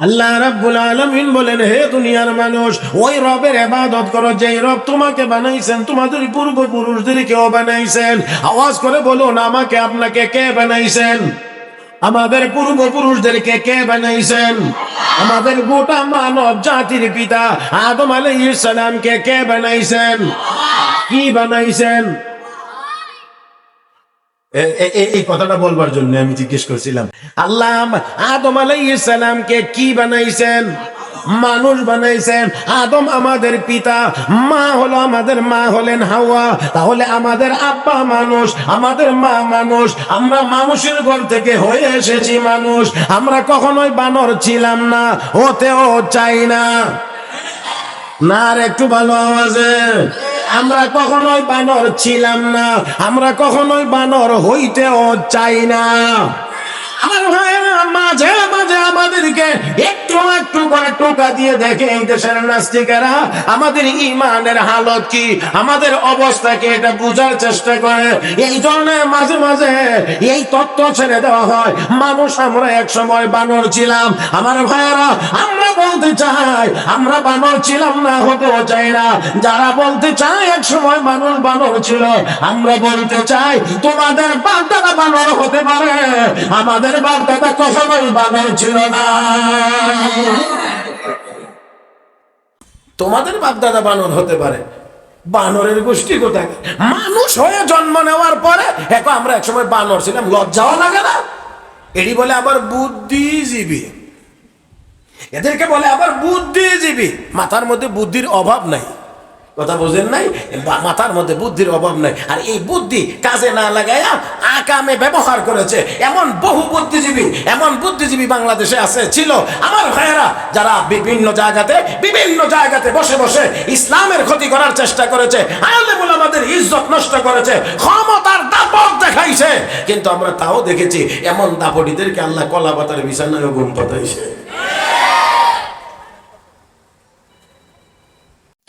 আল্লাহ রাব্বুল আলামিন বলেন, হে দুনিয়ার মানুষ, ওই রবের ইবাদত করো, যেই রব তোমাকে বানাইছেন, তোমাদের পূর্বপুরুষদের কেউ বানাইছেন। আওয়াজ করে বলুন, আমাকে আপনাকে কে বানাইছেন? আমাদের পূর্বপুরুষদেরকে কে বানাইছেন? আমাদের গোটা মানব জাতির পিতা আদম আলাইহিস সালামকে কে বানাইছেন? কি বানাইছেন? এই কথাটা বলবার জন্য আমি জিজ্ঞেস করছিলাম, আল্লাহ আদম আলাইহিস সালামকে কি বানাইছেন? মানুষ বানাইছেন। আদম আমাদের পিতা, মা হলো আমাদের মা হলেন হাওয়া। তাহলে আমাদের আব্বা মানুষ, আমাদের মা মানুষ, আমরা মানুষের ঘর থেকে হয়ে এসেছি মানুষ। আমরা কখনোই বানর ছিলাম না, হতেও চাই না। না আর একটু ভালো আওয়াজে। আমরা কখনোই বানর ছিলাম না। আমরা কখনোই বানর হইতেও চাই না। আমার ভাইয়েরা মাঝে মাঝে আমাদেরকে একটু একটু করে টোকা দিয়ে দেখে এই দেশের নাস্তিকেরা, আমাদের ইমানের হালত কি? আমাদের অবস্থাকে এটা বোঝার চেষ্টা করে। এই ধরনের মাঝে মাঝে এই তত্ত্ব ছেড়ে দেওয়া হয়। মানুষ, আমরা এক সময় বানর ছিলাম। আমার ভাইয়েরা, আমরা বলতে চাই, আমরা বানর ছিলাম না, হতেও চাই না। যারা বলতে চায়, এক সময় মানুষ বানর ছিল। আমরা বলতে চাই, তোমাদের বাগদাদা বানর হতে পারে। আমাদের বাগদাদা কখনোই তোমাদের বাপদাদা বানর হতে পারে। বানরের গোষ্ঠী কোথায়? মানুষ হয়ে জন্ম নেওয়ার পরে এখন আমরা একসময় বানর ছিলাম লজ্জাও লাগে না? এটি বলে আবার বুদ্ধিজীবী। এদেরকে বলে আবার বুদ্ধিজীবী। মাথার মধ্যে বুদ্ধির অভাব নাই। কথা বোঝেন নাই? মাথার মধ্যে বুদ্ধির অভাব নাই। আর এই বুদ্ধি কাজে না লাগাইয়া আকামে ব্যবহার করেছে। এমন বহু বুদ্ধিজীবী, এমন বুদ্ধিজীবী বাংলাদেশে আছে, ছিল। আমার ভাইয়েরা যারা বিভিন্ন জায়গাতে বিভিন্ন জায়গাতে বসে বসে ইসলামের ক্ষতি করার চেষ্টা করেছে, আলেমুল আমাদের ইজ্জত নষ্ট করেছে, ক্ষমতার দাপট দেখাইছে। কিন্তু আমরা তাও দেখেছি, এমন দাপটিদেরকে আল্লাহ কলা পাতার বিছানায় গুণ পাতাইছে।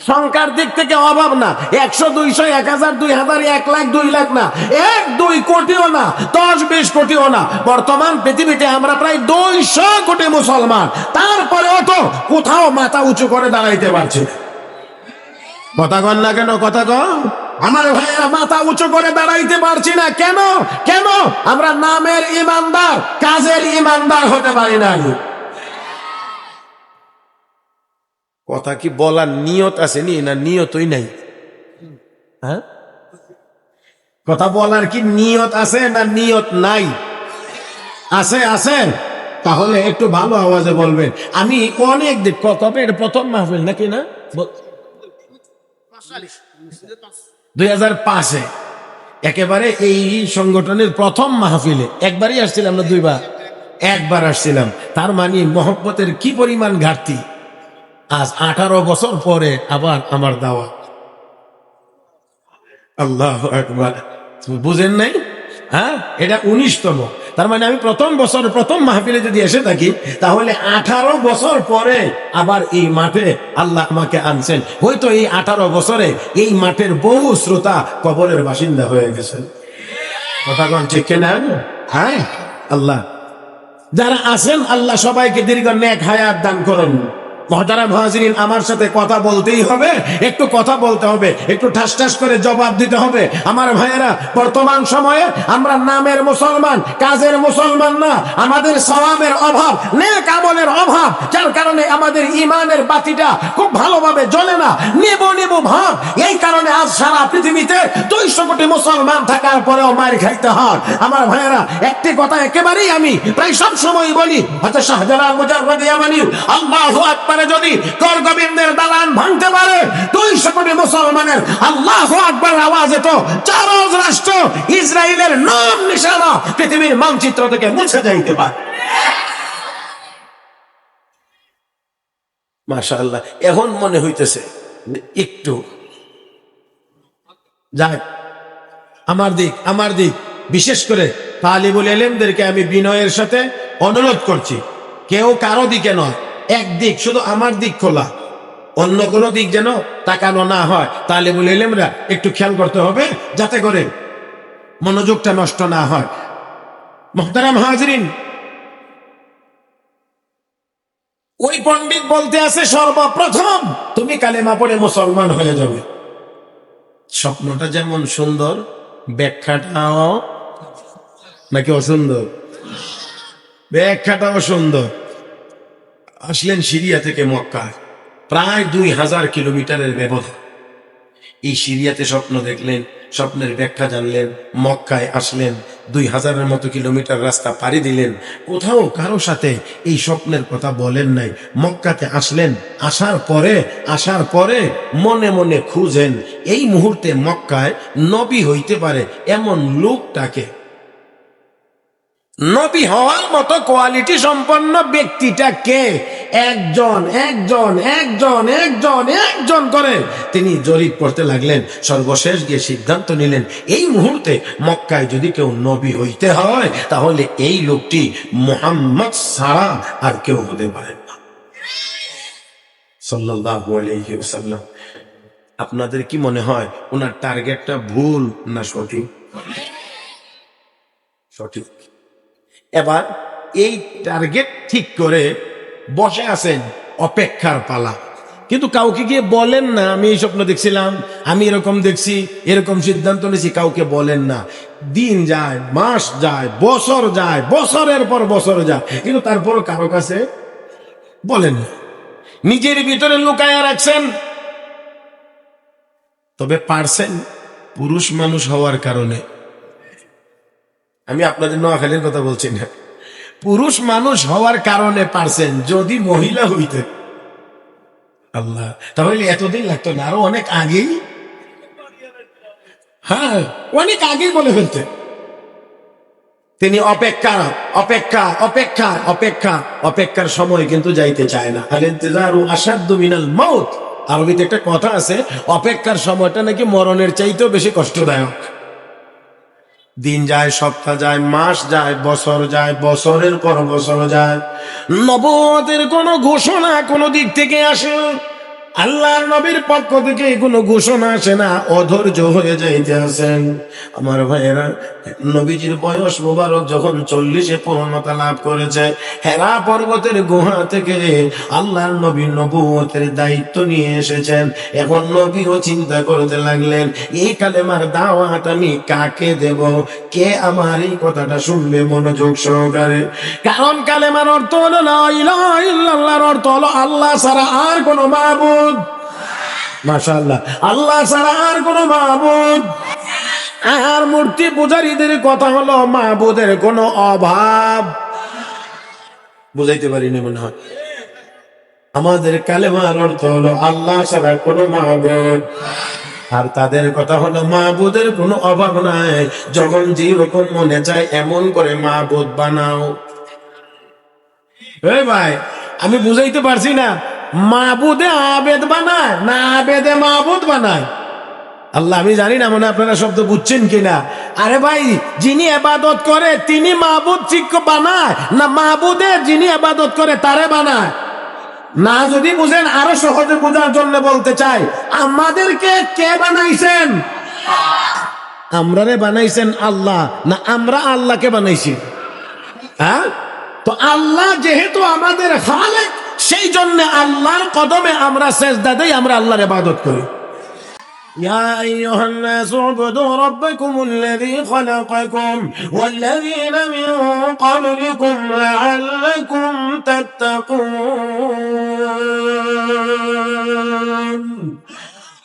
সংখ্যার দিক থেকে অভাব না। একশো, দুইশো, এক হাজার, দুই হাজার, এক লাখ, দুই লাখ না। এক, দুই কোটিও না। দশ, বিশ কোটিও না। বর্তমান পৃথিবীতে আমরা প্রায় দুইশো কোটি মুসলমান। তারপরেও তো কোথাও মাথা উঁচু করে দাঁড়াইতে পারছি কথা কন না কেন, কথা কন। আমার ভাইয়েরা, মাথা উঁচু করে দাঁড়াইতে পারছি না। কেন? কেন? আমরা নামের ইমানদার, কাজের ইমানদার হতে পারি না কথা কি বলার নিয়ত আছে নি? না নিয়তই নাই? হ্যাঁ? কথা বলার কি নিয়ত আছে না নিয়ত নাই? আছে আছে। তাহলে একটু ভালো আওয়াজে বলবেন। আমি অনেক দিন কবে এটা প্রথম মাহফিল নাকি না? দুই হাজার পাঁচে। একেবারে এই সংগঠনের প্রথম মাহফিলে। একবারই আসছিলাম না দুইবার? একবার আসছিলাম। তার মানে মহব্বতের কি পরিমাণ ঘাটতি? আজ আঠারো বছর পরে আবার আমার দাওয়াত আল্লাহ একবার বুঝেন নাই? হ্যাঁ? এটা উনিশতম। তার মানে আমি প্রথম বছর, প্রথম মাহফিলে যদি এসে থাকি, তাহলে আঠারো বছর পরে আবার এই মাঠে আল্লাহ আমাকে আনছেন। হয়তো এই আঠারো বছরে এই মাঠের বহু শ্রোতা কবরের বাসিন্দা হয়ে গেছেন। কথা কন, ঠিক কিনা? হ্যাঁ? আল্লাহ। যারা আছেন, আল্লাহ সবাইকে দীর্ঘ নেক হায়াত দান করুন। মহতারা মহাজিরিন, আমার সাথে কথা বলতেই হবে, একটু কথা বলতে হবে, একটু ঠাস ঠাস করে জবাব দিতে হবে। আমার ভাইয়েরা, বর্তমান সময়ে আমরা নামের মুসলমান, কাজের মুসলমান না, আমাদের সওয়াবের অভাব, নেক আমলের অভাব, যার কারণে আমাদের ইমানের বাতিটা খুব ভালোভাবে জ্বলে না। নেব নেব ভাব, এই কারণে আজ সারা পৃথিবীতে দুইশো কোটি মুসলমান থাকার পরেও মার খাইতে হয়। আমার ভাইয়েরা, একটি কথা একেবারেই আমি প্রায় সব সময় বলি হয়তো শাহজালাল ইয়ামানি আল্লাহু আকবারে যদি কর গোবিন্দের দালান ভাঙতে পারে, দুইশো কোটি মুসলমানের আল্লাহু আকবার আওয়াজে তো চার রাষ্ট্র ইসরায়েলের নাম নিশানা পৃথিবীর মানচিত্র থেকে মুছে যাইতে পারে। মাশাআল্লাহ, এখন মনে হইতেছে একটু। যাক আমার দিক আমার দিক। বিশেষ করে তালিবুল এলেমদেরকে আমি বিনয়ের সাথে অনুরোধ করছি, কেউ কারও দিকে নয়। এক দিক শুধু আমার দিক খোলা, অন্য কোনো দিক যেন তাকানো না হয়। তাহলে বলে, এলেমরা, একটু খেয়াল করতে হবে, যাতে করে মনোযোগটা নষ্ট না হয়। হাজরিন, ওই পণ্ডিত বলতে আছে, সর্বপ্রথম তুমি কালেমা পড়ে মুসলমান হয়ে যাবে। স্বপ্নটা যেমন সুন্দর, ব্যাখ্যাটাও নাকি অসুন্দর? ব্যাখ্যাটাও সুন্দর। আসলেন সিরিয়া থেকে মক্কা। প্রায় দুই হাজার কিলোমিটারের ব্যবধান। এই সিরিয়াতে স্বপ্ন দেখলেন, স্বপ্নের ব্যাখ্যা জানলেন, মক্কায় আসলেন, দুই হাজারের মতো কিলোমিটার রাস্তা পাড়ি দিলেন। কোথাও কারও সাথে এই স্বপ্নের কথা বলেন নাই। মক্কাতে আসলেন, আসার পরে আসার পরে মনে মনে খুঁজেন, এই মুহূর্তে মক্কায় নবী হইতে পারে এমন লোকটাকে। নবী হওয়ার মতো কোয়ালিটি সম্পন্ন ব্যক্তিটা কে? একজন একজন একজন একজন একজন করে। তিনি জরিপ করতে লাগলেন, সর্বশেষ গিয়ে সিদ্ধান্ত নিলেন, এই মুহূর্তে মক্কায় যদি কেউ নবী হইতে হয়, তাহলে এই লোকটি মোহাম্মদ সারা আর কেউ হতে পারে না। সাল্লাল্লাহু আপনাদের কি মনে হয় ওনার টার্গেটটা ভুল না সঠিক? সঠিক। এবার এই টার্গেট ঠিক করে বসে আছেন অপেক্ষার পালা। কিন্তু কাউকে গিয়ে বলেন না, আমি এই স্বপ্ন দেখছিলাম, আমি এরকম দেখছি, এরকম সিদ্ধান্ত নিয়েছি, কাউকে বলেন না। দিন যায়, মাস যায়, বছর যায়, বছরের পর বছর যায়, কিন্তু তারপরও কারও কাছে বলেন না। নিজের ভিতরে লুকায়া রাখছেন। তবে পারছেন পুরুষ মানুষ হওয়ার কারণে। আমি আপনাদের নোয়াখালীর কথা বলছি না। পুরুষ মানুষ হওয়ার কারণে পারছেন, যদি মহিলা হইতে আল্লাহ, তাহলে এতদিন লাগতো না, আরও অনেক আগেই? হ্যাঁ অনেক আগেই বলে ফেলতে। তিনি অপেক্ষা অপেক্ষা অপেক্ষা অপেক্ষা, অপেক্ষার সময় কিন্তু যাইতে চায় না। আল ইন্তজারু আসাদ্দু মিনাল মাউত। আরবিতে একটা কথা আছে, অপেক্ষার সময়টা নাকি মরণের চাইতেও বেশি কষ্টদায়ক। দিন যায়, সপ্তাহ যায়, মাস যায়, বছর যায়, বছরের পর বছর যায়। নবতের কোনো ঘোষণা কোনো দিক থেকে আসে আল্লাহর নবীর পক্ষ থেকে কোনো ঘোষণা আসে না, অধৈর্য হয়ে যাইতে আসেন আমার ভাইয়েরা, নবীজির বয়স মোবারক যখন চল্লিশে পূর্ণতা লাভ করেছে, হেরা পর্বতের গুহা থেকে আল্লাহর নবী নবুয়তের দায়িত্ব নিয়ে এসেছেন। এখন নবীও চিন্তা করতে লাগলেন এই কালেমার দাওয়াত আমি কাকে দেব? কে আমার এই কথাটা শুনবে মনোযোগ সহকারে? কারণ কালেমার অর্থ হলো ইল্লাল্লাহর অর্থ হলো আল্লাহ ছাড়া আর কোনো মাবুদ মাশাআল্লাহ। আল্লাহ ছাড়া আর কোনো মাবুদ আর মূর্তি পূজারীদের কথা হলো মাহবুদের কোনো অভাব। বুঝাইতে মনে হয়। আমাদের কালেমার অর্থ হলো আল্লাহ ছাড়া কোনো মাহবুদ আর তাদের কথা হলো মাহবুদের কোনো অভাব নাই। যখন যেরকম মনে চায় এমন করে মাহবুদ বানাও। ভাই, আমি বুঝাইতে পারছি না। মাহবুদে আবেদ বানায়, না আবেদে মাহবুদ বানায়। আল্লাহ, আমি জানি না, মনে আপনারা শব্দ বুঝছেন কিনা। আরে ভাই, যিনি আবাদত করে, তিনি মাহবুদ চিক্ক বানায়। না মাহবুদে যিনি আবাদত করে, তারে বানায়। না, যদি বুঝেন, আরও সহজে বোঝার জন্য বলতে চাই, আমাদেরকে কে বানাইছেন? আমরারে বানাইছেন আল্লাহ, না আমরা আল্লাহকে বানাইছি? হ্যাঁ? তো আল্লাহ যেহেতু আমাদের খালেক সেই জন্য আল্লাহর কদমে আমরা সেজদা দেই আমরা আল্লাহর ইবাদত করি يا أيها الناس اعبدوا ربكم الذي خلقكم والذين من قبلكم لعلكم تتقون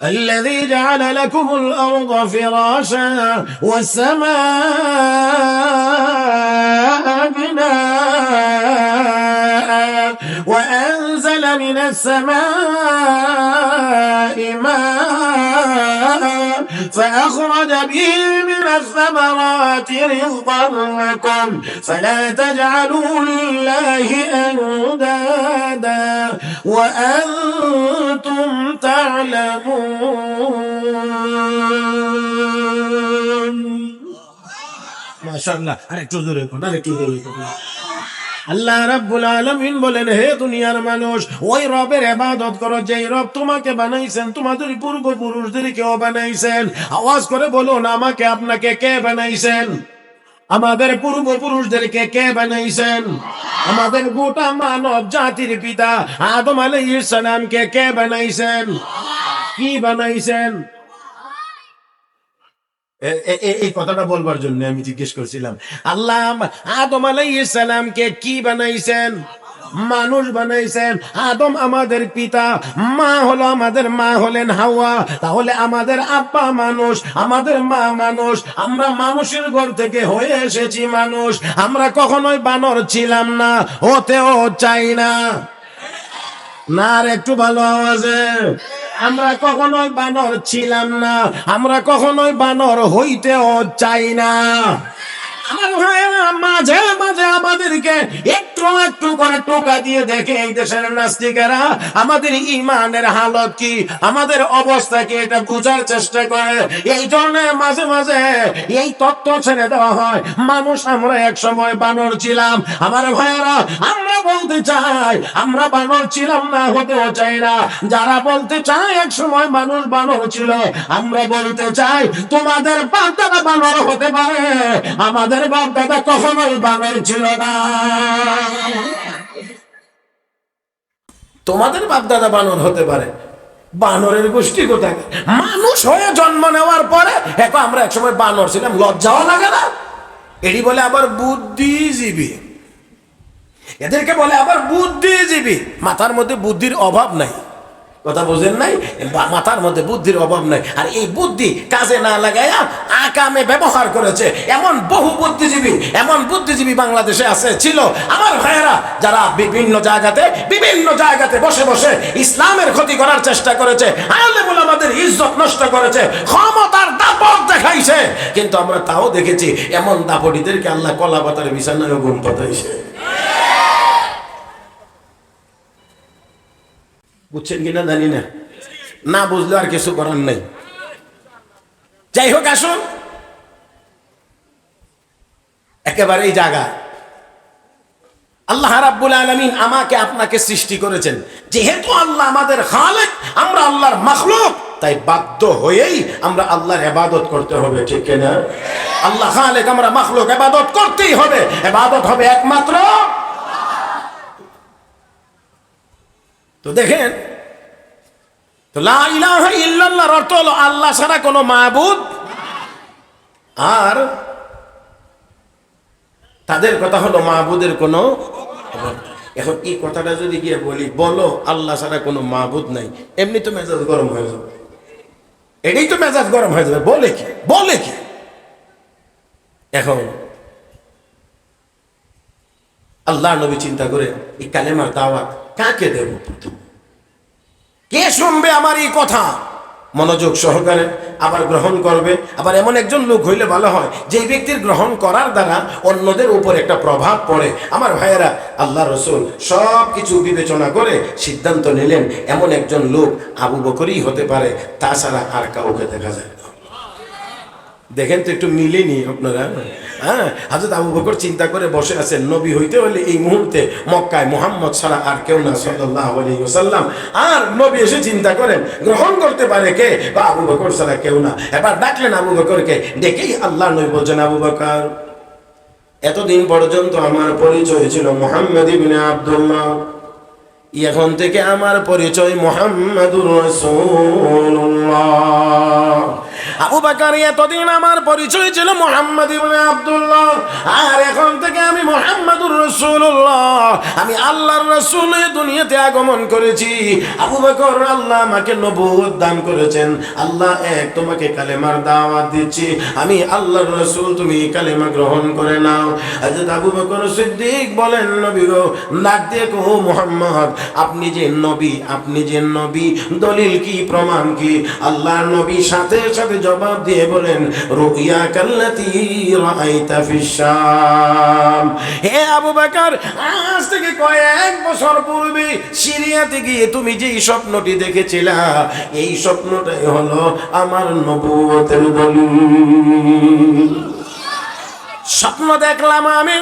الذي جعل لكم الأرض فراشا والسماء بناء وأنزل من السماء ماء فأخرج به من الثمرات رزقا لكم فلا تجعلوا لله أندادا وأنتم تعلمون. ما شاء الله. أنا جزء لكم. أنا جزء لكم. আল্লাহ রাব্বুল আলামিন বলেন, হে দুনিয়ার মানুষ, ওই রবের ইবাদত করো, যেই রব তোমাকে বানাইছেন, তোমাদের পূর্বপুরুষদের কেউ বানাইছেন। আওয়াজ করে বলুন, আমাকে আপনাকে কে বানাইছেন? আমাদের পূর্বপুরুষদেরকে কে বানাইছেন? আমাদের গোটা মানব জাতির পিতা আদম আলাইহিস সালামকে কে বানাইছেন? কি বানাইছেন? এই কথাটা বলবার জন্য আমি জিজ্ঞেস করছিলাম, আল্লাহ আদম আলাইহিস সালামকে কি বানাইছেন? মানুষ বানাইছেন। আদম আমাদের পিতা, মা হলো আমাদের মা হলেন হাওয়া। তাহলে আমাদের আব্বা মানুষ, আমাদের মা মানুষ, আমরা মানুষের ঘর থেকে হয়ে এসেছি মানুষ। আমরা কখনোই বানর ছিলাম না, হতেও চাই না। না আর একটু ভালো আওয়াজে। আমরা কখনোই বানর ছিলাম না। আমরা কখনোই বানর হইতেও চাই না। মাঝে মাঝে আমাদেরকে একটু করে টোকা দিয়ে দেখে এই দেশের নাস্তিকেরা, আমাদের ইমানের হালত কি? আমাদের অবস্থা কি? এটা চেষ্টা করে। এই জন্য মাঝে মাঝে এই তত্ত্ব ছেড়ে দেওয়া হয়। মানুষ আমরা এক সময় বানর ছিলাম। আমার ভাইয়েরা, আমরা বলতে চাই, আমরা বানর ছিলাম না, হতেও চাই না। যারা বলতে চায়, এক সময় মানুষ বানর ছিল। আমরা বলতে চাই, তোমাদের বাপ বানর হতে পারে। আমাদের বাপ দাদা কখনোই বানর ছিল না। তোমাদের বাপ দাদা বানর হতে পারে। বানরের গোষ্ঠী কোথায়? মানুষ হয়ে জন্ম নেওয়ার পরে এখন আমরা একসময় বানর ছিলাম, লজ্জাও লাগে না। এটি বলে আবার বুদ্ধিজীবী। এদেরকে বলে আবার বুদ্ধিজীবী। মাথার মধ্যে বুদ্ধির অভাব নাই। কথা বোঝেন নাই? মাথার মধ্যে বুদ্ধির অভাব নাই। আর এই বুদ্ধি কাজে না লাগাইয়া আকামে ব্যবহার করেছে। এমন বহু বুদ্ধিজীবী, এমন বুদ্ধিজীবী বাংলাদেশে আছে, ছিল। আমার ভাইয়েরা যারা বিভিন্ন জায়গাতে বিভিন্ন জায়গাতে বসে বসে ইসলামের ক্ষতি করার চেষ্টা করেছে, আলেমুল আমাদের ইজ্জত নষ্ট করেছে, ক্ষমতার দাপট দেখাইছে। কিন্তু আমরা তাও দেখেছি, এমন দাপটিদেরকে আল্লাহ কলাপাতার বিছানায় গুণ পাতাইছে। বুঝছেন কিনা জানি না। না বুঝলে আর কিছু করার নেই। যাই হোক, আসুন। একেবারে জায়গা আল্লাহ রাব্বুল আলমিন আমাকে আপনাকে সৃষ্টি করেছেন। যেহেতু আল্লাহ আমাদের খালেক, আমরা আল্লাহর মখলুক, তাই বাধ্য হয়েই আমরা আল্লাহর এবাদত করতে হবে, ঠিক না আল্লাহ খালেক, আমরা মখলুক এবাদত করতেই হবে। এবাদত হবে একমাত্র তো দেখেন, তো লা ইলাহা ইল্লাল্লাহর অর্থ হলো আল্লাহ ছাড়া কোনো মাবুদ আর তাদের কথা হলো মাহবুদের কোনো এখন এই কথাটা যদি গিয়ে বলি, বলো আল্লাহ ছাড়া কোনো মাহবুদ নাই, এমনি তো মেজাজ গরম হয়ে যাবে। এটাই তো মেজাজ গরম হয়ে যাবে, বলে কি? বলে কি? এখন আল্লাহ নবী চিন্তা করে, এই কালেমার দাওয়াত কাকে দেব? কে শুনবে আমার এই কথা? মনোযোগ সহকারে আবার গ্রহণ করবে। আবার এমন একজন লোক হইলে ভালো হয় যে ব্যক্তির গ্রহণ করার দ্বারা অন্যদের উপর একটা প্রভাব পড়ে। আমার ভাইয়েরা, আল্লাহ রসুল সব কিছু বিবেচনা করে সিদ্ধান্ত নিলেন, এমন একজন লোক আবু বকরই হতে পারে, তাছাড়া আর কাউকে দেখা যায় দেখেন তো একটু মিলেনি আপনারা হ্যাঁ? হাজরত আবু বকর চিন্তা করে বসে আছেন, নবী হইতে হলে এই মুহূর্তে মক্কায় মোহাম্মদ ছাড়া আর কেউ না সাল্লাহ আর নবী এসে চিন্তা করেন, গ্রহণ করতে পারে কে? বা আবু বকর ছাড়া কেউ না। এবার ডাকলেন আবু বকরকে, ডেকেই আল্লাহ নবী বলছেন, আবু বকর, এতদিন পর্যন্ত আমার পরিচয় ছিল মোহাম্মদ ইবনে আব্দুল্লাহ। এখন থেকে আমার পরিচয় মোহাম্মদুর রাসূলুল্লাহ। আবু বাকার এতদিন আমার পরিচয় ছিল মোহাম্মদ ইবনে আব্দুল্লাহ। আর এখন থেকে আমি মোহাম্মদুর রাসূলুল্লাহ। আমি আল্লাহর রাসূল দুনিয়াতে আগমন করেছি। আবু বকর আল্লাহ আমাকে নবুয়ত দান করেছেন। আল্লাহ এক তোমাকে কালেমার দাওয়াত দিচ্ছি। আমি আল্লাহর রাসূল, তুমি কালেমা গ্রহণ করে নাও। হযরত আবু বকর সিদ্দিক বলেন, নবী গো, ডাক দিয়ে কো মোহাম্মদ, আপনি যে নবী, আপনি যে নবী, দলিল কি, প্রমাণ কি? আল্লাহর নবী সাথে সাথে জবাব দিয়ে বলেন, রুইয়া কাল্লাতি রাআইতা ফিশ শাম হে আবু বকর, আজ থেকে কয়েক বছর পূর্বে সিরিয়াতে গিয়ে তুমি যেই স্বপ্নটি দেখেছিলা, এই স্বপ্নটাই হলো আমার নবুয়তের দলিল। স্বপ্ন দেখলাম আমি,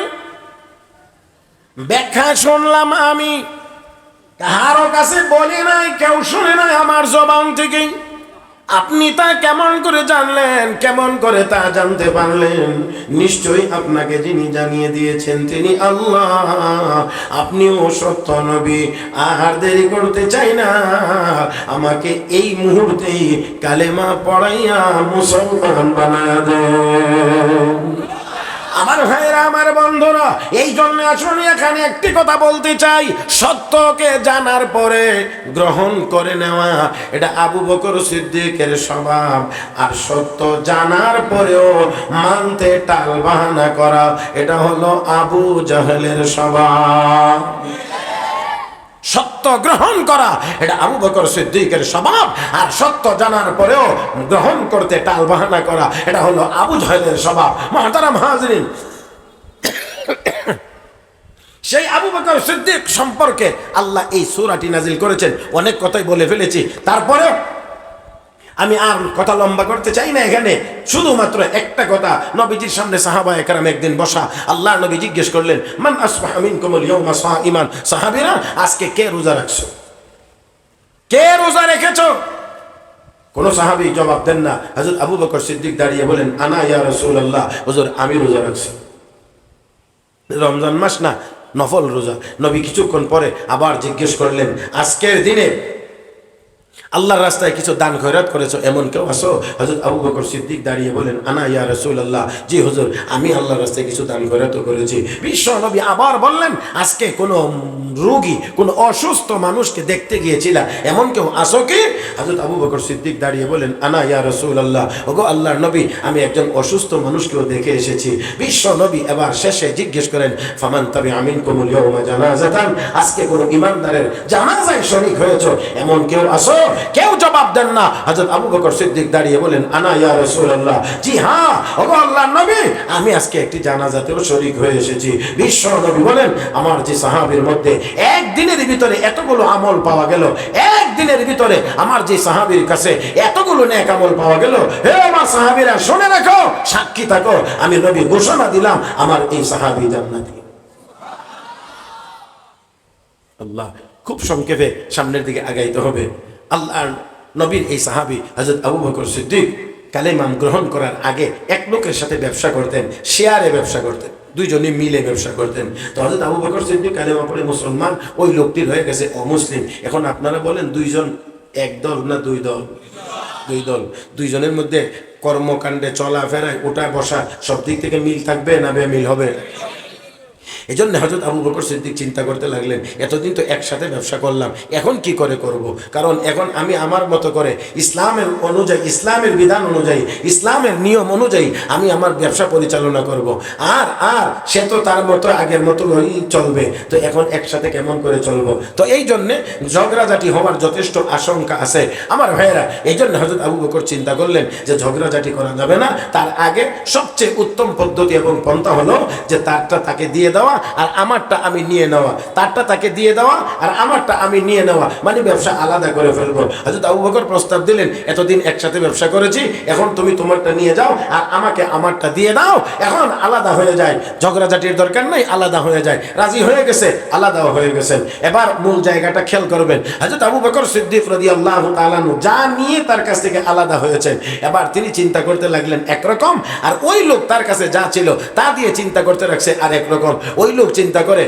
ব্যাখ্যা শুনলাম আমি কারও কাছে বলি নাই, কেউ শুনে নাই আমার জবান থেকে। আপনি তা কেমন করে জানলেন? কেমন করে তা জানতে পারলেন? নিশ্চয়ই আপনাকে যিনি জানিয়ে দিয়েছেন তিনি আল্লাহ। আপনিও সত্য নবী। আর দেরি করতে চাই না। আমাকে এই মুহূর্তেই কালেমা পড়াইয়া মুসলমান বানা দেন। আমার ভাইয়েরা, আমার বন্ধুরা, এই জন্য আসুন এখানে একটি কথা বলতে চাই। সত্যকে জানার পরে গ্রহণ করে নেওয়া, এটা আবু বকর সিদ্দিকের স্বভাব। আর সত্য জানার পরেও মানতে টাল বাহানা করা, এটা হলো আবু জাহেলের স্বভাব। সত্য গ্রহণ করা। এটা আবু বকর সিদ্দিকের স্বভাব। আর সত্য জানার পরেও গ্রহণ করতে টাল বাহানা করা, এটা হলো আবু জাহেলের স্বভাব। মহাতারা মহাজরিন সেই আবু বকর সিদ্দিক সম্পর্কে আল্লাহ এই সুরাটি নাজিল করেছেন। অনেক কথাই বলে ফেলেছি। তারপরে আমি আর কথা লম্বা করতে চাই না এখানে। শুধুমাত্র একটা কথা, নবীজির সামনে সাহাবা একরাম একদিন বসা আল্লাহ নবী জিজ্ঞেস করলেন, মান আসবাহ মিনকুমুল ইয়াউমা সাইমান সাহাবীরা, আজকে কে রোজা রাখছো? কে রোজা রেখেছো? কোন সাহাবী জবাব দেন না। হযরত আবু বকর সিদ্দিক দাঁড়িয়ে বলেন, আনা ইয়া রসুল আল্লাহ হুজুর, আমি রোজা রাখছি। রমজান মাস না, নফল রোজা। নবী কিছুক্ষণ পরে আবার জিজ্ঞেস করলেন, আজকের দিনে আল্লাহর রাস্তায় কিছু দান খয়রাত করেছ, এমন কেউ আসো হজরত আবু বকর সিদ্দিক দাঁড়িয়ে বলেন, আনা ইয়া রসুল্লাহ জি হুজুর, আমি আল্লাহর রাস্তায় কিছু দান খয়রাত করেছি। বিশ্ব নবী আবার বললেন, আজকে কোনো রোগী, কোনো অসুস্থ মানুষকে দেখতে গিয়েছিলাম এমন কেউ আসো কি? হজরত আবু বকর সিদ্দিক দাঁড়িয়ে বলেন, আনা ইয়া রসুল্লাহ ওগো আল্লাহর নবী, আমি একজন অসুস্থ মানুষকেও দেখে এসেছি। বিশ্ব নবী এবার শেষে জিজ্ঞেস করেন, ফামান তবে আমিন কমুল জানাজাতান? আজকে কোনো ইমানদারের জানাজায় শরিক হয়েছ, এমন কেউ আসো কেউ জবাব দেন না। হযরত আবু বকর সিদ্দিক দাঁড়িয়ে বলেন, আনা ইয়া রাসূলুল্লাহ? জি হ্যাঁ। ওগো আল্লাহর নবী, আমি আজকে একটি জানাজাতেও শরিক হয়ে এসেছি। বিশ্ব নবী বলেন, আমার যে সাহাবীর মধ্যে একদিনের ভিতরে এতগুলো আমল পাওয়া গেল, একদিনের ভিতরে আমার যে সাহাবীর কাছে এতগুলো নেক আমল পাওয়া গেল, হে আমার সাহাবীরা, শুনে রাখো, সাক্ষী থাকো, আমি নবী ঘোষণা দিলাম, আমার এই সাহাবী জান্নাতি। আল্লাহ, খুব সংক্ষেপে সামনের দিকে আগাইতে হবে। আল্লাহ নবীর এই সাহাবি হজরত আবু বকর সিদ্দিক কালেমাম গ্রহণ করার আগে এক লোকের সাথে ব্যবসা করতেন, শেয়ারে ব্যবসা করতেন দুইজনে মিলে ব্যবসা করতেন। তো হজরত আবু বকর সিদ্দিক কালেমা পড়ে মুসলমান, ওই লোকটি হয়ে গেছে অমুসলিম। এখন আপনারা বলেন দুইজন এক দল না দুই দল? দুই দল। দুইজনের মধ্যে কর্মকাণ্ডে চলাফেরায় ওটা বসা সব দিক থেকে মিল থাকবে না বেমিল হবে? এই জন্য হজরত আবু বকর সিদ্দিক চিন্তা করতে লাগলেন, এতদিন তো একসাথে ব্যবসা করলাম, এখন কি করে করব। কারণ এখন আমি আমার মতো করে ইসলামের অনুযায়ী, ইসলামের বিধান অনুযায়ী, ইসলামের নিয়ম অনুযায়ী আমি আমার ব্যবসা পরিচালনা করব। আর আর সে তো তার মতো, আগের মতো চলবে, তো এখন একসাথে কেমন করে চলবো তো এই জন্যে ঝগড়াঝাটি হওয়ার যথেষ্ট আশঙ্কা আছে আমার ভাইয়েরা এই জন্য হজরত আবু বকর চিন্তা করলেন যে ঝগড়াঝাটি করা যাবে না তার আগে সবচেয়ে উত্তম পদ্ধতি এবং পন্থা হলো যে তারটা তাকে দিয়ে দেওয়া আর আমারটা আমি নিয়ে নেওয়া। তারটা তাকে দিয়ে দেওয়া আর আমারটা আমি নিয়ে নেওয়া। মানে ব্যবসা আলাদা করে ফেলব। হয়তো আবু বকর প্রস্তাব দিলেন, এতদিন একসাথে ব্যবসা করেছি, এখন তুমি তোমারটা নিয়ে যাও আর আমাকে আমারটা দিয়ে দাও। এখন আলাদা হয়ে যায়। ঝগড়াঝাটির দরকার নাই, আলাদা হয়ে যায়। রাজি হয়ে গেছে, আলাদাও হয়ে গেছেন এবার মূল জায়গাটা খেয়াল করবেন। হয়তো আবু বকর সিদ্দিক রদি আল্লাহ তালানু যা নিয়ে তার কাছ থেকে আলাদা হয়েছেন এবার তিনি চিন্তা করতে লাগলেন একরকম। আর ওই লোক তার কাছে যা ছিল তা দিয়ে চিন্তা করতে রাখছে আর একরকম ওই লোক চিন্তা করে।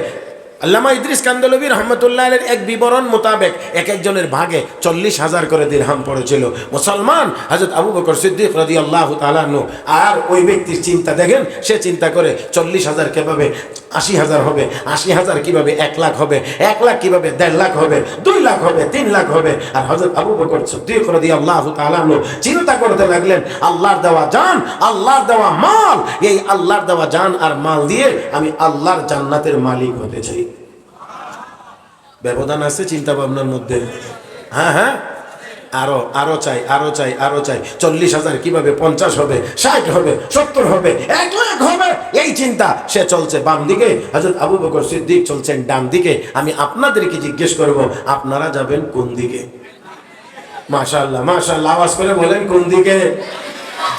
আল্লামা ইদ্রিস কান্দলবী রহমতুল্লাহ এক বিবরণ মোতাবেক এক একজনের ভাগে চল্লিশ হাজার করে দিরহাম পড়েছিল। মুসলমান হাজরত আবু বকর সিদ্দিক রদি আল্লাহ তালানু আর ওই ব্যক্তির চিন্তা দেখেন, সে চিন্তা করে চল্লিশ হাজার কীভাবে আশি হাজার হবে, আশি হাজার কীভাবে এক লাখ হবে, এক লাখ কীভাবে দেড় লাখ হবে, দুই লাখ হবে, তিন লাখ হবে? আর হজরত আবু বকর সিদ্দিক রদি আল্লাহ তালানু চিন্তা করতে লাগলেন, আল্লাহর দেওয়া জান, আল্লাহর দেওয়া মাল, এই আল্লাহর দেওয়া জান আর মাল দিয়ে আমি আল্লাহর জান্নাতের মালিক হতে চাই। ব্যবধান আছে চিন্তা ভাবনার মধ্যে? হ্যাঁ হ্যাঁ। আরও আরও চাই আরও চাই আরও চাই। চল্লিশ হাজার কীভাবে পঞ্চাশ হবে, ষাট হবে, সত্তর হবে, এক লাখ হবে। চিন্তা, সে চলছে বাম দিকে। হজরত আবু বকর সিদ্দিক চলছেন ডান দিকে। আমি আপনাদেরকে জিজ্ঞেস করব, আপনারা যাবেন কোন দিকে? মাশাল্লাহ মাশাল্লাহ আওয়াজ করে বলেন কোন দিকে?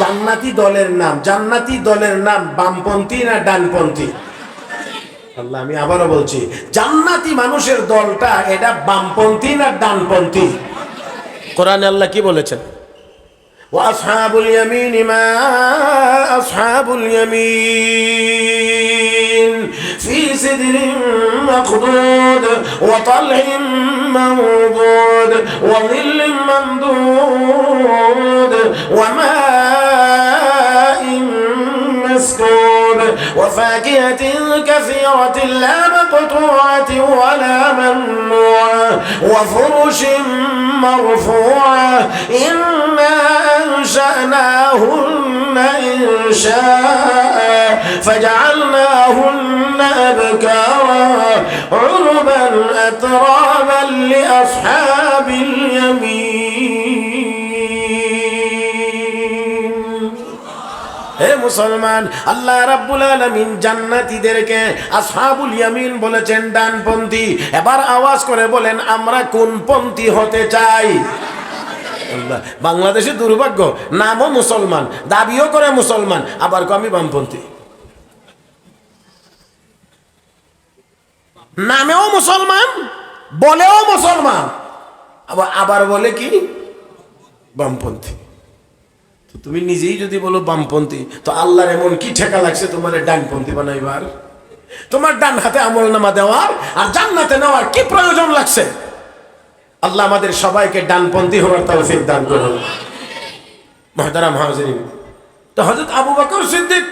জান্নাতি দলের নাম, জান্নাতি দলের নাম বামপন্থী না ডানপন্থী? আল্লাহ, আমি আবারও বলছি, জান্নাতি মানুষের দলটা এটা বামপন্থী না ডানপন্থী? কোরআনে আল্লাহ কি বলেছেন? وأصحاب اليمين ما أصحاب اليمين في سدر مخضود وطلع منضود وظل ممدود وماء مسكوب وفاكهة كثيرة لا مقطوعة ولا ممنوعة وفرش مرفوعة إنا أنشأناهن إنشاء فجعلناهن أبكارا عربا أترابا لأصحاب اليمين হে মুসলমান আল্লাহ রাব্বুল আলামিন জান্নাতীদেরকে আসহাবুল ইয়ামিন বলেছেন ডানপন্থী এবার আওয়াজ করে বলেন আমরা কোন পন্থী হতে চাই বাংলাদেশে দুর্ভাগ্য, নামও মুসলমান, দাবিও করে মুসলমান, আবার কমি বামপন্থী। নামেও মুসলমান, বলেও মুসলমান, আবার আবার বলে কি? বামপন্থী। তো তুমি নিজেই যদি বলো বামপন্থী, তো আল্লাহর এমন কি ঠেকা লাগছে তোমার ডানপন্থী বানাইবার? তোমার ডান হাতে আমল নামা দেওয়ার আর জান্নাতে নেওয়ার কি প্রয়োজন লাগছে? আল্লাহ আমাদের সবাইকে ডানপন্থী হওয়ার তৌফিক দান করুন। মহতারাম হাজির তো হজরত আবু বকর সিদ্দিক